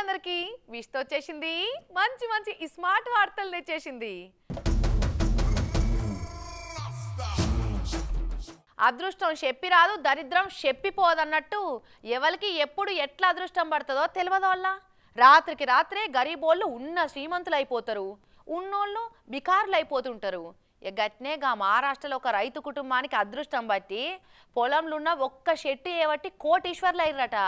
అందరికి విష్తో వచ్చేసింది. మంచి మంచి స్మార్ట్ వార్తలు తెచ్చేసింది. అదృష్టం చెప్పి రాదు దరిద్రం చెప్పిపోదన్నట్టు ఎవరికి ఎప్పుడు ఎట్లా అదృష్టం పడుతుందో తెలియదు వల్ల రాత్రికి రాత్రే గరీబోళ్ళు ఉన్న శ్రీమంతులు అయిపోతారు ఉన్నోళ్ళు బికారులు అయిపోతుంటారు గట్నేగా మహారాష్ట్రలో ఒక రైతు కుటుంబానికి అదృష్టం బట్టి పొలంలో ఉన్న ఒక్క చెట్టు ఏవట్టి కోటీశ్వర్లు అయ్యారట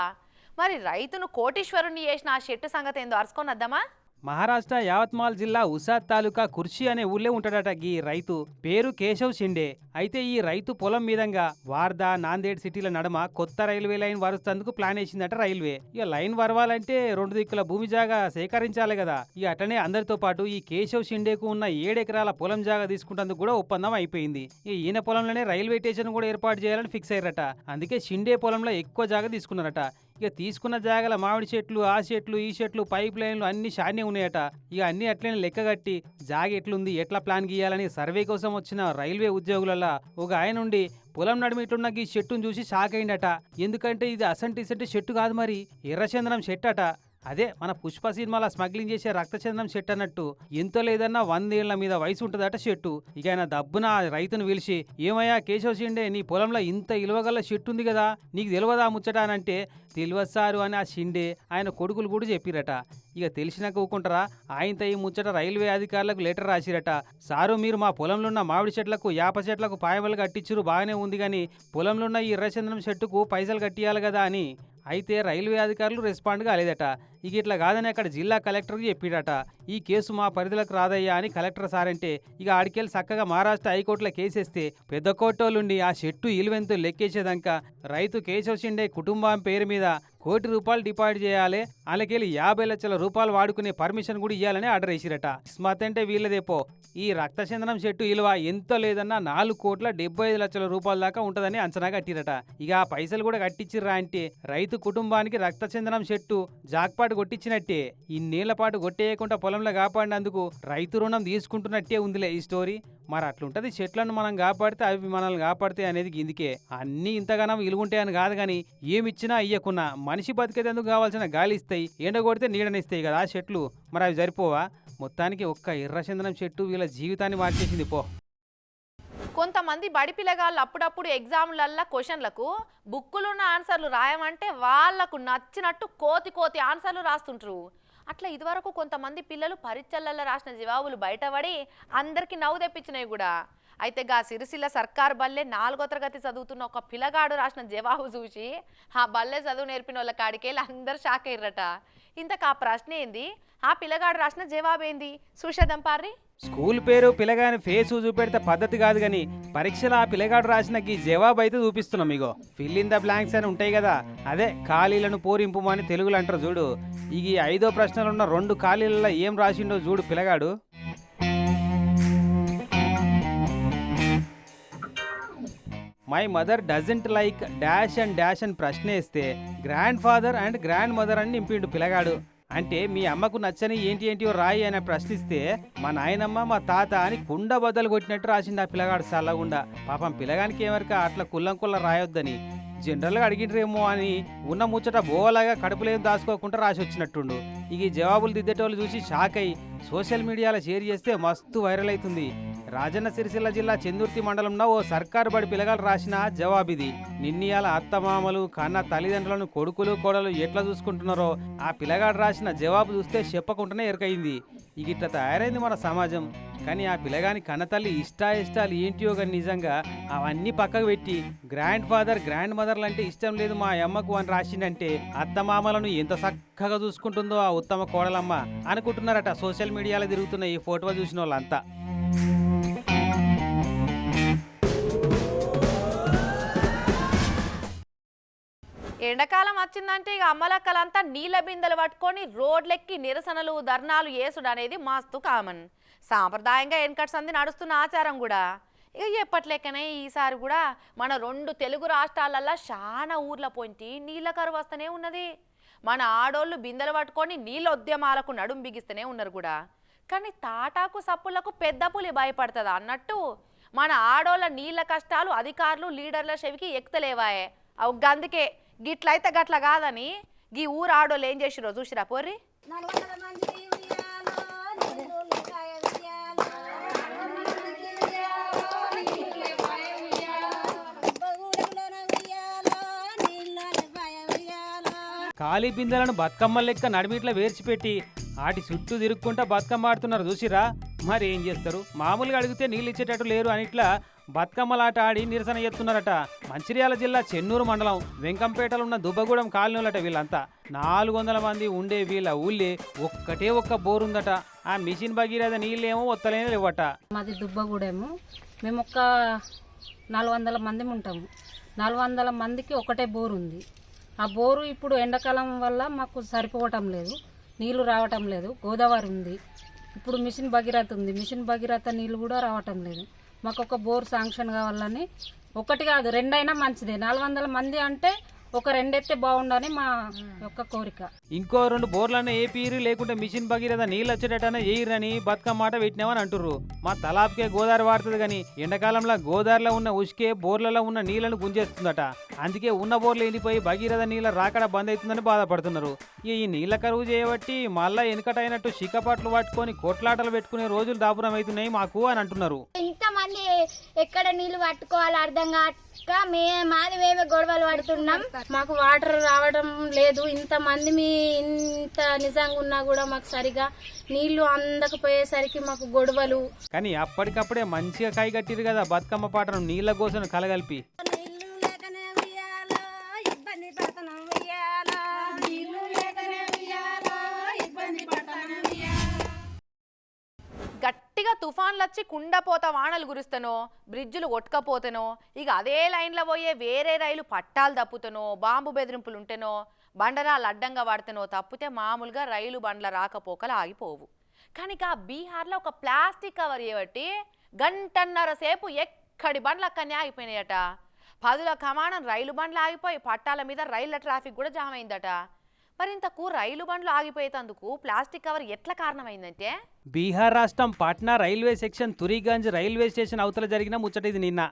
మరి రైతును కోటీశ్వరుని చేసిన ఆ చెట్టు సంగతి ఏందో అరుచుకొని వద్దామా మహారాష్ట్ర యావత్మాల్ జిల్లా ఉసాద్ తాలూకా కుర్షి అనే ఊళ్ళే ఉంటాడట ఈ రైతు. పేరు కేశవ్ షిండే. అయితే ఈ రైతు పొలం మీదంగా వార్దా నాందేడ్ సిటీల నడుమ కొత్త రైల్వే లైన్ వరుస్తందుకు ప్లాన్ వేసిందట రైల్వే. ఇక లైన్ వరవాలంటే రెండు దిక్కుల భూమి జాగా సేకరించాలి కదా ఇక అటనే అందరితో పాటు ఈ కేశవ్ షిండేకు ఉన్న ఏడెకరాల పొలం జాగా తీసుకుంటందుకు కూడా ఒప్పందం అయిపోయింది. ఈ ఈయన పొలంలోనే రైల్వే స్టేషన్ కూడా ఏర్పాటు చేయాలని ఫిక్స్ అయ్యారట. అందుకే షిండే పొలంలో ఎక్కువ జాగా తీసుకున్నారట. ఇక తీసుకున్న జాగల మామిడి చెట్లు ఆ చెట్లు ఈ చెట్లు పైప్ లైన్లు అన్ని షానే ఉన్నాయట. ఇక అన్ని అట్లనే లెక్క కట్టి జాగ ఎట్లుంది ఎట్లా ప్లాన్ గీయాలని సర్వే కోసం వచ్చిన రైల్వే ఉద్యోగులలో ఒక ఆయన ఉండి పొలం నడిమిట్లున్న ఈ చెట్టును చూసి షాక్ అయిందట. ఎందుకంటే ఇది అసంటి ఇసంటి చెట్టు కాదు మరి ఎర్రచందనం చెట్టు అట అదే మన పుష్ప సినిమాలో స్మగ్లింగ్ చేసే రక్తచందనం చెట్టు అన్నట్టు ఎంతో లేదన్నా వందేళ్ళ మీద వయసు ఉంటుందట చెట్టు ఇక ఆయన దబ్బున ఆ రైతును పిలిచి ఏమయ్యా కేశవ షిండే నీ పొలంలో ఇంత ఇలువగల చెట్టు ఉంది కదా? నీకు తెలియదా ముచ్చట? అని అంటే తెలియదు సారు అని ఆ షిండే ఆయన కొడుకులు కూడా చెప్పిరట. ఇక తెలిసినాక ఊకుంటారా ఆయనతో ఈ ముచ్చట రైల్వే అధికారులకు లెటర్ రాసిరట. సారు మీరు మా పొలంలో ఉన్న మామిడి చెట్లకు యాప చెట్లకు పాయమలు కట్టించురు బాగానే ఉంది కానీ పొలంలో ఉన్న ఈ ఎర్రచంద్రం చెట్టుకు పైసలు కట్టియాలి కదా అని అయితే రైల్వే అధికారులు రెస్పాండ్ కాలేదట. ఇక ఇట్లా కాదని అక్కడ జిల్లా కలెక్టర్కి చెప్పిడట ఈ కేసు మా పరిధిలోకి రాదయ్యా అని కలెక్టర్ సారంటే ఇక ఆడికెళ్ళి చక్కగా మహారాష్ట్ర హైకోర్టులో కేసేస్తే పెద్ద కోర్టోళ్ళుండి ఆ చెట్టు ఇలువెంతులు లెక్కేసేదాక. రైతు కేశవ్ షిండే కుటుంబం పేరు మీద కోటి రూపాయలు డిపాజిట్ చేయాలి అలాగే యాభై లక్షల రూపాయలు వాడుకునే పర్మిషన్ కూడా ఇవ్వాలని ఆర్డర్ వేసిరట. స్మత్ అంటే వీళ్ళదేపో ఈ రక్తచందనం చెట్టు విలువ ఎంత లేదన్నా నాలుగు కోట్ల డెబ్బై ఐదు లక్షల రూపాయల దాకా ఉంటుందని అంచనా కట్టిరట. ఇక ఆ పైసలు కూడా కట్టించిర్రా అంటే రైతు కుటుంబానికి రక్తచందనం చెట్టు జాక్పాటు కొట్టించినట్టే ఇన్నేళ్ళ పాటు కొట్టేయకుండా పొలంలో కాపాడినందుకు రైతు రుణం తీసుకుంటున్నట్టే ఉందిలే ఈ స్టోరీ. మరి అట్లుంటది. చెట్లను మనం కాపాడితే అవి మనల్ని కాపాడితే అనేది ఇందుకే. అన్నీ ఇంతగానం ఇలుగుంటాయని కాదు కానీ ఏమిచ్చినా ఇయ్యకున్నా మనిషి బతికేందుకు కావాల్సిన గాలి ఇస్తాయి. ఎండ కొడితే నీడనిస్తాయి కదా ఆ చెట్లు. మరి అవి సరిపోవా? మొత్తానికి ఒక్క ఎర్రచందనం చెట్టు వీళ్ళ జీవితాన్ని మార్చేసింది. పో. కొంతమంది బడి పిల్లగాళ్ళు అప్పుడప్పుడు ఎగ్జామ్లల్లో క్వశ్చన్లకు బుక్కులున్న ఆన్సర్లు రాయమంటే వాళ్ళకు నచ్చినట్టు కోతి కోతి ఆన్సర్లు రాస్తుంటారు. అట్లా ఇదివరకు కొంతమంది పిల్లలు పరీక్షలలో రాసిన జవాబులు బయటపడి అందరికీ నవ్వు తెప్పించినాయి కూడా. అయితే గా సిరిసిల్ల సర్కార్ బల్లె నాలుగో తరగతి చదువుతున్న ఒక పిల్లగాడు రాసిన జవాబు చూసి ఆ బల్లె చదువు నేర్పిన వాళ్ళ కాడికెళ్ళి అందరు షాక్ అయ్యారట ఇంతకు ఆ ప్రశ్న ఏంది? ఆ పిల్లగాడు రాసిన జవాబు ఏంది? సుషదం పార్రి. స్కూల్ పేరు పిల్లగాని ఫేస్ చూపెడితే పద్ధతి కాదు కానీ పరీక్షలో ఆ పిల్లగాడు రాసిన ఈ జవాబు అయితే చూపిస్తున్నాం ఇగో. ఫిల్ ఇన్ ద బ్లాంక్స్ అని ఉంటాయి కదా అదే ఖాళీలను పూరింపుమని తెలుగులో అంటారు చూడు. ఈ ఐదో ప్రశ్నలున్న రెండు ఖాళీలలో ఏం రాసిండో చూడు పిల్లగాడు. My mother doesn't like dash and dash అని ప్రశ్న వేస్తే grandfather and grandmother అని నింపిండు పిల్లగాడు. అంటే మీ అమ్మకు నచ్చని ఏంటి ఏంటియో రాయి అని ప్రశ్నిస్తే మా నాయనమ్మ మా తాత అని కుండ బద్దలు కొట్టినట్టు రాసింది ఆ పిల్లగాడు చల్లగుండా పాపం పిల్లగానికి ఏమరిక అట్లా కుల్లం కుల్ల రాయొద్దని. జనరల్గా అడిగిండ్రేమో అని ఉన్న ముచ్చట బోవలాగా కడుపులేం దాచుకోకుండా రాసి వచ్చినట్టుండు. ఇక ఈ జవాబులు దిద్దేటోళ్ళు చూసి షాక్ అయి సోషల్ మీడియాలో షేర్ చేస్తే మస్తు వైరల్ అవుతుంది రాజన్న సిరిసిల్ల జిల్లా చెందుర్తి మండలంలో ఓ సర్కారు బడి పిల్లగాలు రాసిన జవాబిది. నిన్నయాల అత్తమామలు కన్న తల్లిదండ్రులను కొడుకులు కోడలు ఎట్లా చూసుకుంటున్నారో ఆ పిల్లగాడు రాసిన జవాబు చూస్తే చెప్పకుండానే ఎరకయింది ఇక ఇట్లా తయారైంది మన సమాజం. కానీ ఆ పిల్లగాని కన్నతల్లి ఇష్టాయిష్టాలు ఏంటియో కానీ నిజంగా అవన్నీ పక్కకు పెట్టి గ్రాండ్ ఫాదర్ గ్రాండ్ మదర్లు అంటే ఇష్టం లేదు మా అమ్మకు అని రాసిందంటే అత్తమామలను ఎంత చక్కగా చూసుకుంటుందో ఆ ఉత్తమ కోడలమ్మ అనుకుంటున్నారట. సోషల్ మీడియాలో తిరుగుతున్న ఈ ఫోటో చూసిన వాళ్ళంతా. ఎండాకాలం వచ్చిందంటే ఇక అమ్మలక్కలంతా నీళ్ళ బిందెలు పట్టుకొని రోడ్లెక్కి నిరసనలు ధర్నాలు చేసుడు అనేది మస్తు కామన్ సాంప్రదాయంగా వెనకటి సంది నడుస్తున్న ఆచారం కూడా. ఇక ఎప్పట్లెక్కనే ఈసారి కూడా మన రెండు తెలుగు రాష్ట్రాలల్లో చాలా ఊర్ల పొంటి నీళ్ళ కరువు వస్తూనే ఉన్నది. మన ఆడోళ్ళు బిందెలు పట్టుకొని నీళ్ళ ఉద్యమాలకు నడుం బిగిస్తూనే ఉన్నారు కూడా. కానీ తాటాకు సప్పులకు పెద్ద పులి భయపడుతుంది అన్నట్టు మన ఆడోళ్ళ నీళ్ళ కష్టాలు అధికారులు లీడర్ల చెవికి ఎక్కుతలేవాయే. అవు గందుకే గిట్లయితే గట్ల కాదని గీ ఊరు ఆడోళ్ళు ఏం చేసిరో చూసిరా పోర్రి? ఖాళీ బిందెలను బతుకమ్మ లెక్క నడిమిట్లో వేర్చిపెట్టి ఆటి చుట్టూ తిరుక్కుంటా బతుకమ్మ ఆడుతున్నారు చూసిరా? మరి ఏం చేస్తారు? మామూలుగా అడిగితే నీళ్ళు ఇచ్చేటట్టు లేరు అని ఇట్లా బతుకమ్మలాట ఆడి నిరసన ఎత్తున్నారట. మంచిర్యాల జిల్లా చెన్నూరు మండలం వెంకంపేటలో ఉన్న దుబ్బగూడెం కాలనీలట వీళ్ళంతా. నాలుగు వందల మంది ఉండే వీళ్ళ ఊళ్ళే ఒక్కటే ఒక్క బోర్ ఉందట ఆ మిషన్ భగీరథ నీళ్ళేమో ఒత్తలేనే లేవట. మాది దుబ్బగూడెము. మేము ఒక నాలుగు వందల మంది ఉంటాము. నాలుగు వందల మందికి ఒకటే బోరు ఉంది ఆ బోరు ఇప్పుడు ఎండాకాలం వల్ల మాకు సరిపోవటం లేదు. నీళ్ళు రావటం లేదు. గోదావరి ఉంది. ఇప్పుడు మిషన్ భగీరథ ఉంది. మిషన్ భగీరథ నీళ్ళు కూడా రావటం లేదు. మాకు ఒక బోర్ శాంక్షన్ కావాలని. ఒకటి కాదు రెండైనా మంచిదే. నాలుగు వందల మంది అంటే ఒక రెండెత్తే బాగుండని మా యొక్క కోరిక. ఇంకో రెండు బోర్లను ఏపీరు లేకుంటే మిషన్ భగీరథ నీళ్ళు వచ్చేటట్టనే ఏయిరని బతుకమ్మాట పెట్టినామని అంటుర్రు. మా తలాప్కే గోదావరి వాడుతుంది కానీ ఎండాకాలంలో గోదావరిలో ఉన్న ఉసుకే బోర్లలో ఉన్న నీళ్ళను గుంజేస్తుందట. అందుకే ఉన్న బోర్లు ఎండిపోయి భగీరథ నీళ్ళ రాకడ బంద్ అవుతుందని బాధపడుతున్నారు. ఈ నీళ్ళ కరువు చేయబట్టి మళ్ళా వెనుకటైనట్టు చిక్కపాట్లు పట్టుకొని కొట్లాటలు పెట్టుకునే రోజులు దాపురం అవుతున్నాయి మాకు అని అంటున్నారు. ఇంతమంది ఎక్కడ నీళ్ళు పట్టుకోవాలో అర్థం కాక మే మాది మేమే గొడవలు పడుతున్నాం. మాకు వాటర్ రావడం లేదు. ఇంతమంది మీ ఇంత నిజంగా ఉన్నా కూడా మాకు సరిగా నీళ్ళు అందకపోయేసరికి మాకు గొడవలు. కానీ అప్పటికప్పుడే మంచిగా కైగట్టిరు కదా బతుకమ్మ పాటను నీళ్ళ కోసం కలగలిపి. గట్టిగా తుఫాన్లు వచ్చి కుండపోత వానలు కురుస్తానో బ్రిడ్జులు కొట్టుకపోతేనో ఇక అదే లైన్లో పోయే వేరే రైలు పట్టాలు తప్పుతనో బాంబు బెదిరింపులు ఉంటేనో బండరాలు అడ్డంగా పడితేనో తప్పితే మామూలుగా రైలు బండ్ల రాకపోకలు ఆగిపోవు. కానీ ఆ బీహార్లో ఒక ప్లాస్టిక్ కవర్ చేయబట్టి గంటన్నర సేపు ఎక్కడి బండ్లు అక్కడనే ఆగిపోయినాయట. పదుల కమానం రైలు బండ్లు ఆగిపోయి పట్టాల మీద రైళ్ళ ట్రాఫిక్ కూడా జామ్ అయిందట. మరి ఇంతకు రైలు బండ్లు ఆగిపోయేందుకు ప్లాస్టిక్ కవర్ ఎట్లా కారణమైందంటే? బీహార్ రాష్ట్రం Patna railway section Turiganj railway station అవతల జరిగిన ముచ్చటది నిన్న.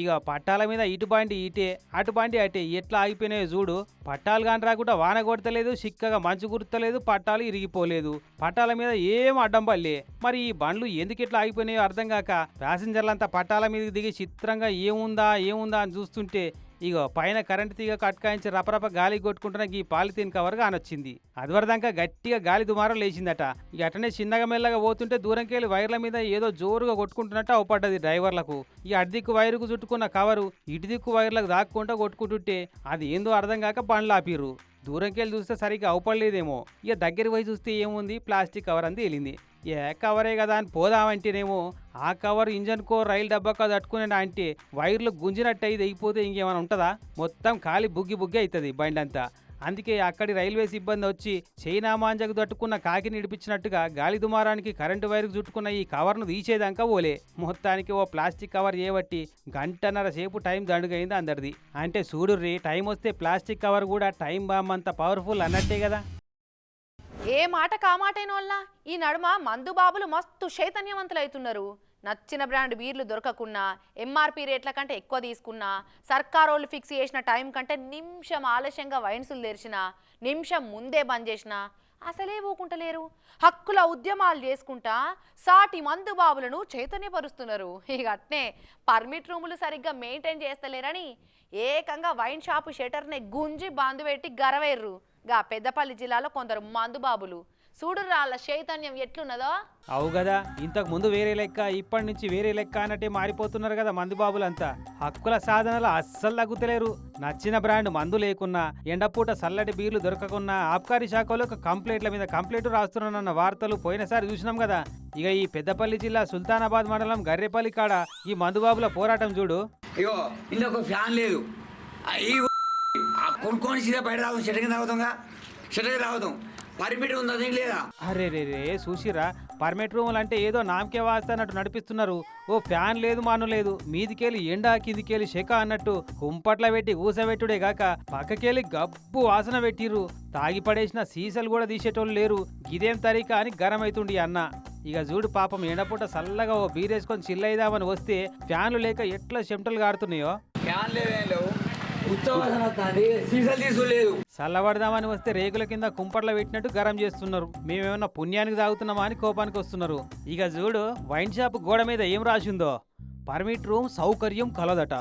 ఇక పట్టాల మీద ఇటు పాయింట్ ఇటే అటు పాయింట్ అటే ఎట్లా ఆగిపోయినాయో చూడు. పట్టాలు కాని రాకుండా వాన కొడతలేదు చిక్కగా మంచు గుర్తలేదు పట్టాలు ఇరిగిపోలేదు. పట్టాల మీద ఏం అడ్డం పల్లే మరి ఈ బండ్లు ఎందుకు ఇట్లా ఆగిపోయినాయో అర్థం కాక ప్యాసింజర్లంతా పట్టాల మీదకి దిగి చిత్రంగా ఏముందా ఏముందా అని చూస్తుంటే ఇగో పైన కరెంట్ తీగ కట్కాయించి రపరప గాలి కొట్టుకుంటున్న ఈ పాలిథీన్ కవర్ కానొచ్చింది అదివరదాకా గట్టిగా గాలి దుమారం లేచిందట. ఇక అటనే చిన్నగా మెల్లగా పోతుంటే దూరంకెళ్ళి వైర్ల మీద ఏదో జోరుగా కొట్టుకుంటున్నట్టు అవపడ్డది డ్రైవర్లకు. ఈ అడ్దిక్కు దిక్కు వైరుకు చుట్టుకున్న కవరు ఇటు దిక్కు వైర్లకు దాక్కుంటా కొట్టుకుంటుంటే అది ఏందో అర్థం కాక బండ్లు ఆపిరు దూరంకెళ్ళి చూస్తే సరిగ్గా అవపడలేదేమో. ఇక దగ్గర పోయి చూస్తే ఏముంది? ప్లాస్టిక్ కవర్ అని తేలింది. ఏ కవరే కదా అని పోదామంటేనేమో ఆ కవర్ ఇంజన్ కో రైలు డబ్బాకో తట్టుకునే అంటే వైర్లు గుంజినట్టు అయితే అయిపోతే ఇంకేమైనా ఉంటుందా? మొత్తం ఖాళీ బుగ్గి బుగ్గి అవుతుంది బండి అంతా అందుకే అక్కడి రైల్వే సిబ్బంది వచ్చి చైనా మాంజకు తట్టుకున్న కాకి నిడిపించినట్టుగా గాలి దుమారానికి కరెంటు వైర్కు చుట్టుకున్న ఈ కవర్ను తీసేదాకా పోలే మొత్తానికి ఓ ప్లాస్టిక్ కవర్ చేయబట్టి గంటన్నర సేపు టైం దండుగైంది అందరిది. అంటే చూడుర్రి టైం వస్తే ప్లాస్టిక్ కవర్ కూడా టైం బాంబ్ అంత పవర్ఫుల్ అన్నట్టే కదా. ఏ మాట కామాటైన ఈ నడుమ మందు బాబులు మస్తు చైతన్యవంతులు అవుతున్నారు నచ్చిన బ్రాండ్ బీర్లు దొరకకున్నా ఎంఆర్పి రేట్ల కంటే ఎక్కువ తీసుకున్నా సర్కారోళ్ళు ఫిక్స్ చేసిన టైం కంటే నిమిషం ఆలస్యంగా వైన్సులు తెరిచిన నిమిషం ముందే బంద్ చేసిన అసలే ఊకుంటలేరు. హక్కుల ఉద్యమాలు చేసుకుంటా సాటి మందు బాబులను చైతన్యపరుస్తున్నారు. ఇక అట్నే పర్మిట్ రూములు సరిగ్గా మెయింటైన్ చేస్తలేరని ఏకంగా వైన్ షాపు షటర్ని గుంజి బంద్ పెట్టి గరవేర్రు. గా పెద్దపల్లి జిల్లాలో కొందరు మందుబాబులు. చూడు రాళ్ళ చైతన్యం ఎట్లున్నదో. అవు కదా ఇంతకు ముందు వేరే లెక్క ఇప్పటి నుంచి వేరే లెక్క అన్నట్టే మారిపోతున్నారు కదా మందు బాబులంతా హక్కుల సాధనలు అస్సలు తగ్గుతలేరు. నచ్చిన బ్రాండ్ మందు లేకున్నా ఎండపూట చల్లటి బీర్లు దొరకకున్నా ఆబ్కారీ శాఖలో కంప్లైంట్ల మీద కంప్లైంట్ రాస్తున్నానన్న వార్తలు పోయినసారి చూసినాం కదా ఇక ఈ పెద్దపల్లి జిల్లా సుల్తానాబాద్ మండలం గర్రెపల్లి కాడ ఈ మందుబాబుల పోరాటం చూడు. ఇగో ఇందులో ఫ్యాన్ లేదు. కొనుక్కొని సీదా బయట తాగుతాం చెట్టు కింద తాగుతాంగా చెట్టు కింద తాగుతాం పర్మిట్ ఉందా లేదా? అరే రే రే చూసిరా పర్మిట్ రూములు అంటే ఏదో నామకే వాస్తా అన్నట్టు నడిపిస్తున్నారు. ఓ ఫ్యాన్ లేదు మాను లేదు. మీదికెళ్ళి ఎండా కిందికెళ్ళి శక అన్నట్టు కుంపట్ల పెట్టి కూసబెట్టుడే గాక పక్కకెళ్ళి గబ్బు వాసన పెట్టిర్రు. తాగి పడేసిన సీసలు కూడా తీసేటోళ్ళు లేరు. గిదేం తరీకా అని గరం అవుతుండి అన్న. ఇక చూడు పాపం ఎండపూట చల్లగా ఓ బీరేసుకొని చిల్లయిదామని వస్తే ఫ్యాన్లు లేక ఎట్లా చెమటలు గారుతున్నాయో? ఫ్యాన్ లేవేం లేవు. చల్లబడదామని వస్తే రేకుల కింద కుంపట్ల పెట్టినట్టు గరం చేస్తున్నారు. మేమేమన్నా పుణ్యానికి తాగుతున్నామా అని కోపానికి వస్తున్నారు. ఇక చూడు వైన్ షాప్ గోడ మీద ఏం రాసిందో? పర్మిట్ రూమ్ సౌకర్యం కలదట.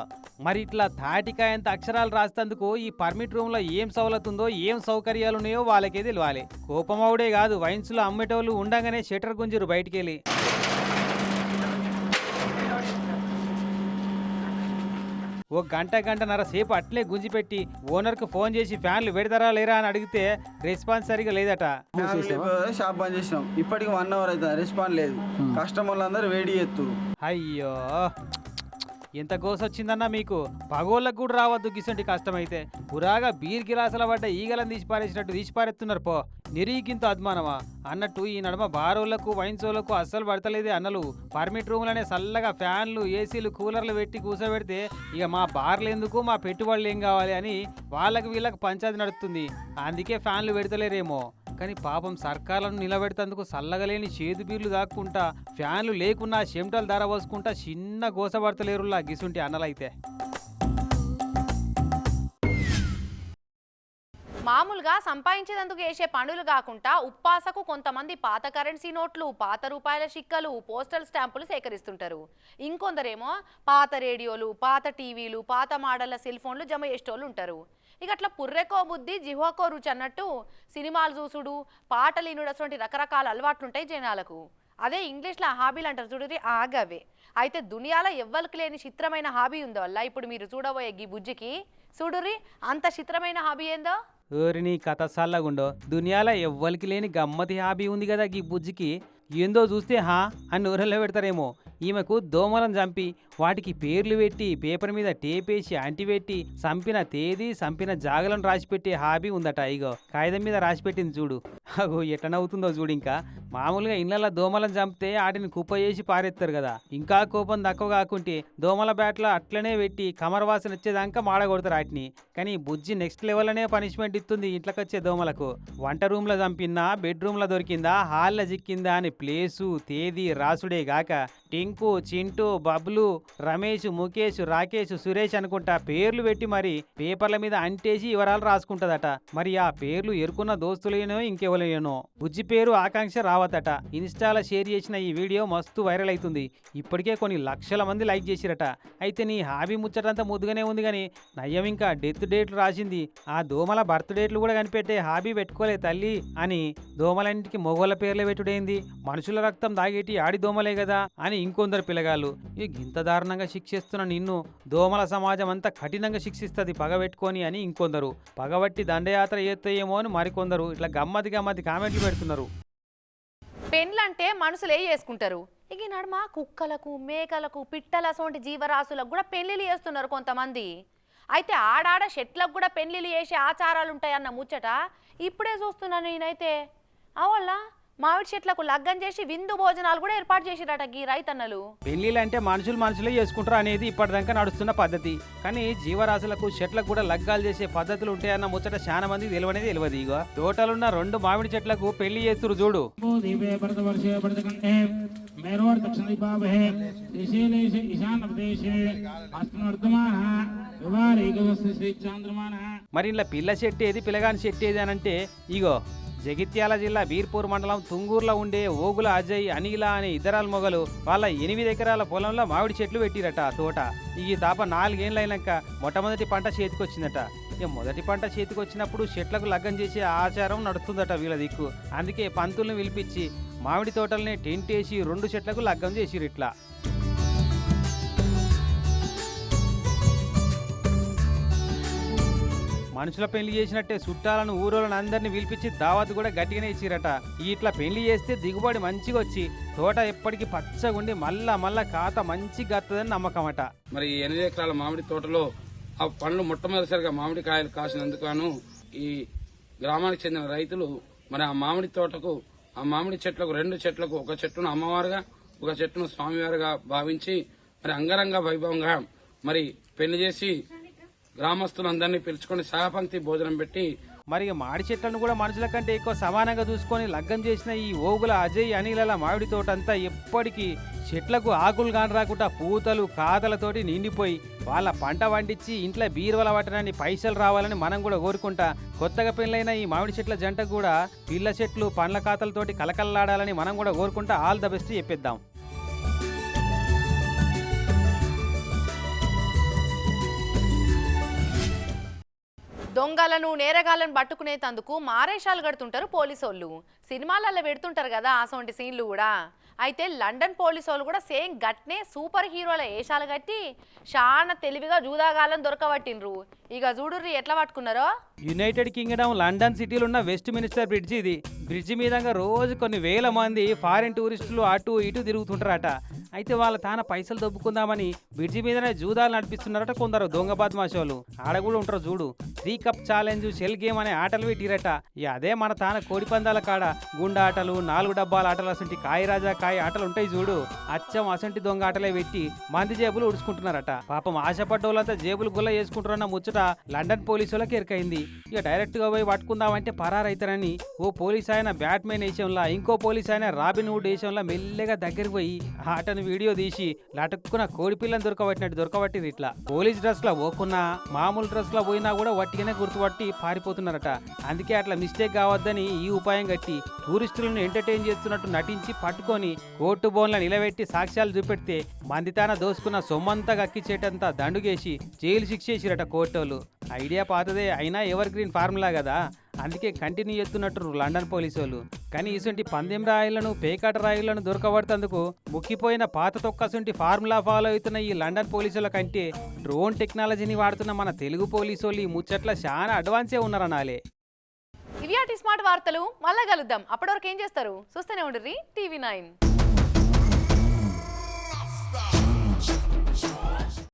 మరి ఇట్లా తాటికాయంత అక్షరాలు రాసేందుకు ఈ పర్మిట్ రూమ్లో ఏం సౌలత్ ఉందో ఏం సౌకర్యాలు ఉన్నాయో వాళ్ళకే తెలియాలి కోపమవుడే కాదు వైన్స్లో అమ్మేటోళ్ళు ఉండగానే షటర్ గుంజురు బయటికెళ్ళి. ఓ గంట గంటన్నర సేపు అట్లే గుంజిపెట్టి ఓనర్కు ఫోన్ చేసి ఫ్యాన్లు పెడతారా లేరా అని అడిగితే రెస్పాన్స్ సరిగా లేదట. షాప్ బంద్ చేసినాం. ఇప్పటికి వన్ అవర్ అవుతుంది రెస్పాండ్ లేదు. కస్టమర్లు అందరూ వేడి చేస్తూ అయ్యో. ఎంత గోసొచ్చిందన్నా మీకు? పగోళ్ళకు కూడా రావద్దు గిసంటి కష్టమైతే. పురాగా బీర్ గిలాసల పడ్డ ఈగలను తీసి పారేసినట్టు తీసి పారేస్తున్నారు పో. నిరీకింత అద్మానమా? అన్నట్టు ఈ నడమ బారోళ్ళకు వైన్సోళ్ళకు అస్సలు పడతలేదే అన్నలు. పర్మిట్ రూమ్లనే చల్లగా ఫ్యాన్లు ఏసీలు కూలర్లు పెట్టి కూర్చోబెడితే ఇక మా బార్లు ఎందుకు మా పెట్టుబడులు ఏం కావాలి అని వాళ్ళకి వీళ్ళకి పంచాయతీ నడుస్తుంది అందుకే ఫ్యాన్లు పెడతలేరేమో. కానీ పాపం సర్కార్లను నిలబెడతందుకు చల్లగలేని చేదు బీర్లు దాక్కుంటా ఫ్యాన్లు లేకున్నా చెమటలు ధర పోసుకుంటా చిన్న గోసపడతలేరులా గిసుంటి అన్నలైతే. మామూలుగా సంపాదించేందుకు వేసే పనులు కాకుండా ఉప్పాసకు కొంతమంది పాత కరెన్సీ నోట్లు పాత రూపాయల చిక్కలు పోస్టల్ స్టాంపులు సేకరిస్తుంటారు. ఇంకొందరేమో పాత రేడియోలు పాత టీవీలు పాత మోడళ్ళ సెల్ ఫోన్లు జమ చేసేటోళ్ళు ఉంటారు. ఇక అట్లా పుర్రెకో బుద్ధి జిహోకో రుచి అన్నట్టు సినిమాలు చూసుడు పాటలు వినుడు అటువంటి రకరకాల అలవాట్లుంటాయి జనాలకు. అదే ఇంగ్లీష్లో హాబీలు అంటారు చూడరి ఆగవే. అయితే దునియాలో ఎవ్వరికి లేని చిత్రమైన హాబీ ఉందో వల్ల ఇప్పుడు మీరు చూడబోయే గీ బుజ్జికి చూడురి అంత చిత్రమైన హాబీ ఏందో? ఓరి నీ కథ సల్లగుండో. దునియాలో ఎవ్వరికి లేని గమ్మతి హాబీ ఉంది కదా ఈ బుజ్జికి. ఏందో చూస్తే హా అని ఊరల్లో పెడతారేమో. ఈమెకు దోమలను చంపి వాటికి పేర్లు పెట్టి పేపర్ మీద టేపేసి అంటిపెట్టి చంపిన తేదీ చంపిన జాగలను రాసిపెట్టే హాబీ ఉందట ఇగో. కాగితం మీద రాసిపెట్టింది చూడు. అగో ఎట్టనవుతుందో చూడు ఇంకా. మామూలుగా ఇళ్ళల్లో దోమలను చంపితే వాటిని కుప్ప చేసి పారేస్తారు కదా. ఇంకా కోపం తక్కువ కాకుంటే దోమల బ్యాట్లో అట్లనే పెట్టి కమర్ వాసన వచ్చేదాకా మాడగొడతారు వాటిని కానీ బుజ్జి నెక్స్ట్ లెవెల్లోనే పనిష్మెంట్ ఇస్తుంది ఇంట్లోకి వచ్చే దోమలకు. వంట రూమ్లో చంపిందా బెడ్రూమ్లో దొరికిందా హాల్లో చిక్కిందా అని ప్లేసు తేదీ రాసుడే గాక టింకు చింటూ బబ్లు రమేష్ ముఖేష్ రాకేష్ సురేష్ అనుకుంటా పేర్లు పెట్టి మరి పేపర్ల మీద అంటేసి వివరాలు రాసుకుంటదట. మరి ఆ పేర్లు ఎరుకున్న దోస్తులేనో ఇంకెవలేనో? బుజ్జి పేరు ఆకాంక్ష రావద్దట. ఇన్స్టాలో షేర్ చేసిన ఈ వీడియో మస్తు వైరల్ అవుతుంది ఇప్పటికే కొన్ని లక్షల మంది లైక్ చేసిరట. అయితే నీ హాబీ ముచ్చటంతా ముద్దుగానే ఉంది కానీ నయ్యం ఇంకా డెత్ డేట్లు రాసింది. ఆ దోమల బర్త్ డేట్లు కూడా కనిపెట్టే హాబీ పెట్టుకోలే తల్లి అని దోమలంటికి మొగోళ్ళ పేర్లే పెట్టుడైంది? మనుషుల రక్తం దాగేటి ఆడి దోమలే కదా అని ఇంకొందరు పిల్లగాళ్ళు. ఈ గింత దారుణంగా శిక్షిస్తున్న నిన్ను దోమల సమాజం అంతా కఠినంగా శిక్షిస్తుంది పగబెట్టుకొని అని ఇంకొందరు. పగబట్టి దండయాత్ర చేస్తాయేమో అని మరికొందరు. ఇట్లా గమ్మతి గమ్మతి కామెంట్లు పెడుతున్నారు. పెండ్లంటే మనుషులే చేసుకుంటారు? ఇక ఈ నడుమ కుక్కలకు మేకలకు పిట్టల సోంటి జీవరాశులకు కూడా పెళ్ళిళ్ళు చేస్తున్నారు కొంతమంది. అయితే ఆడాడ షెట్లకు కూడా పెళ్ళిళ్ళు చేసే ఆచారాలు ఉంటాయన్న ముచ్చట ఇప్పుడే చూస్తున్నాను నేనైతే. అవల్లా? మామిడి చెట్లకు లగ్గం చేసి విందు భోజనాలు కూడా ఏర్పాటు చేసిరట ఈ రైతన్నలు. పెళ్ళిలు అంటే మనుషులు మనుషులే చేసుకుంటారు అనేది ఇప్పటిదాకా నడుస్తున్న పద్ధతి. కానీ జీవరాశులకు చెట్లకు కూడా లగ్గాలు చేసే పద్ధతులు ఉంటాయన్న ముచ్చట చాలా మంది తెలియనేది తెలియదు ఇక తోటలున్న రెండు మామిడి చెట్లకు పెళ్ళి చేస్తురు చూడు. मेरोर् दक्षिणदिपावहे श्रीशैले ईशानप्रदेशे अस्मवर्धमानः विवारेकवस्य श्रीचान्द्रमानः మరి ఇలా పిల్ల చెట్టు ఏది పిల్లగాని చెట్టు ఏది అని అంటే ఇగో జగిత్యాల జిల్లా బీర్పూర్ మండలం తుంగూరులో ఉండే ఓగుల అజయ్ అనిల అనే ఇద్దరాల మొగలు వాళ్ళ ఎనిమిది ఎకరాల పొలంలో మామిడి చెట్లు పెట్టిరట ఆ తోట ఈ తాప నాలుగేళ్ళు అయినాక మొట్టమొదటి పంట చేతికొచ్చిందట ఇక మొదటి పంట చేతికొచ్చినప్పుడు చెట్లకు లగ్గం చేసే ఆచారం నడుస్తుందట వీళ్ళ దిక్కు అందుకే పంతుల్ని పిలిపించి మామిడి తోటల్ని టెంట్ వేసి రెండు చెట్లకు లగ్గం చేసిరు ఇట్లా. మనుషుల పెళ్ళి చేసినట్టే చుట్టాలను ఊరోళ్ళని అందరిని పిలిపించి దావత్ కూడా గట్టిగానే ఇచ్చిరట. ఇట్లా పెళ్ళి చేస్తే దిగుబడి మంచిగా వచ్చి తోట ఎప్పటికీ పచ్చగుండి మళ్ళా మళ్ళా కాత మంచిగా గత్తదని నమ్మకం అట మరి ఈ ఎనిమిది ఎకరాల మామిడి తోటలో ఆ పండ్లు మొట్టమొదటిసారిగా మామిడి కాయలు కాసినందుకు ఈ గ్రామానికి చెందిన రైతులు మరి ఆ మామిడి తోటకు ఆ మామిడి చెట్లకు రెండు చెట్లకు ఒక చెట్టును అమ్మవారుగా ఒక చెట్టును స్వామివారుగా భావించి మరి అంగరంగ వైభవంగా మరి పెళ్ళి చేసి గ్రామస్తులందరినీ పిలుచుకొని సహపంక్తి భోజనం పెట్టి మరి మాడి చెట్లను కూడా మనుషుల కంటే ఎక్కువ సమానంగా చూసుకొని లగ్గం చేసిన ఈ ఓగుల అజయ్ అనిలల మామిడి తోటంతా ఎప్పటికీ చెట్లకు ఆకులు కాని రాకుండా పూతలు కాతలతోటి నిండిపోయి వాళ్ళ పంట పండించి ఇంట్లో బీరువల పట్టడానికి పైసలు రావాలని మనం కూడా కోరుకుంటా. కొత్తగా పెళ్ళైన ఈ మామిడి చెట్ల జంట కూడా పిల్ల చెట్లు పండ్ల కాతలతోటి కలకల్లాడాలని మనం కూడా కోరుకుంటా. ఆల్ ద బెస్ట్ చెప్పిద్దాం. దొంగలను నేరగాలను పట్టుకునేందుకు మారేషాలు కడుతుంటారు పోలీసోళ్ళు. సినిమాలలో పెడుతుంటారు కదా అసొంటి సీన్లు కూడా. అయితే లండన్ పోలీసోళ్ళు వాళ్ళు కూడా సేమ్ గట్నే సూపర్ హీరోల వేషాలు కట్టి చాలా తెలివిగా జూదాగాలను దొరకబట్టిండ్రు. ఇక చూడుర్రి ఎట్లా పట్టుకున్నారో? యునైటెడ్ కింగ్డమ్ లండన్ సిటీలో ఉన్న వెస్ట్ మినిస్టర్ బ్రిడ్జ్ ఇది. బ్రిడ్జ్ మీదంగా రోజు కొన్ని వేల మంది ఫారిన్ టూరిస్టులు అటు ఇటు తిరుగుతుంటారట. అయితే వాళ్ళ తాన పైసలు దొబ్బుకుందామని బ్రిడ్జి మీదనే జూదాలు నడిపిస్తున్నారట కొందరు దొంగ బద్మాషోలు. ఆడ కూడా ఉంటారు చూడు. Three cup challenge shell game అనే ఆటలు పెట్టిరట. ఇక అదే మన తాన కోడి పందాల కాడ గుండా ఆటలు నాలుగు డబ్బాల ఆటలు అసంటి కాయరాజా కాయ ఆటలు ఉంటాయి చూడు. అచ్చం అసంటి దొంగ ఆటలే పెట్టి మంది జేబులు ఉడుచుకుంటున్నారట. పాపం ఆశపడ్డోళ్ళంతా జేబులు గుల్ల చేసుకుంటున్న ముచ్చట లండన్ పోలీసులకు ఎరుకైంది. ఇక డైరెక్ట్గా పోయి పట్టుకుందామంటే పరారైతారని ఓ పోలీస్ ఆయన బ్యాట్మెన్ వేషంలా ఇంకో పోలీస్ ఆయన రాబిన్ వుడ్ వేషంలా మెల్లగా దగ్గరికి పోయి ఆటను వీడియో తీసి లటుక్కున కోడి పిల్లని దొరకబట్టినట్టు దొరకబట్టింది ఇట్లా. పోలీస్ డ్రెస్లో పోకున్నా మామూలు డ్రెస్లో పోయినా కూడా వట్టిగానే గుర్తుపట్టి పారిపోతున్నారట. అందుకే అట్లా మిస్టేక్ కావద్దని ఈ ఉపాయం కట్టి టూరిస్టులను ఎంటర్టైన్ చేస్తున్నట్టు నటించి పట్టుకొని కోర్టు బోన్ల నిలబెట్టి సాక్ష్యాలు చూపెడితే మందితాన దోసుకున్న సొమ్మంతా గక్కిచ్చేటంతా దండుగేసి జైలు శిక్ష చేసిరట కోర్టోలు ఐడియా పాతదే అయినా ఎవర్ గ్రీన్ ఫార్ములా కదా. అందుకే కంటిన్యూ చేస్తున్నట్టు లండన్ పోలీసు వాళ్ళు కానీ ఇటువంటి పందెం రాయిలను పేకాట రాయిలను దొరకబడుతందుకు ముక్కిపోయిన పాత తొక్కసుంటి ఫార్ములా ఫాలో అవుతున్న ఈ లండన్ పోలీసుల కంటే డ్రోన్ టెక్నాలజీని వాడుతున్న మన తెలుగు పోలీసు ఈ ముచ్చట్ల చాలా అడ్వాన్సే ఉన్నారనాలే ఇవి స్మార్ట్ వార్తలు మళ్ళా కలుద్దాం. అప్పటివరకు ఏం చేస్తారు? చూస్తూనే ఉండ్రి టీవీ నైన్.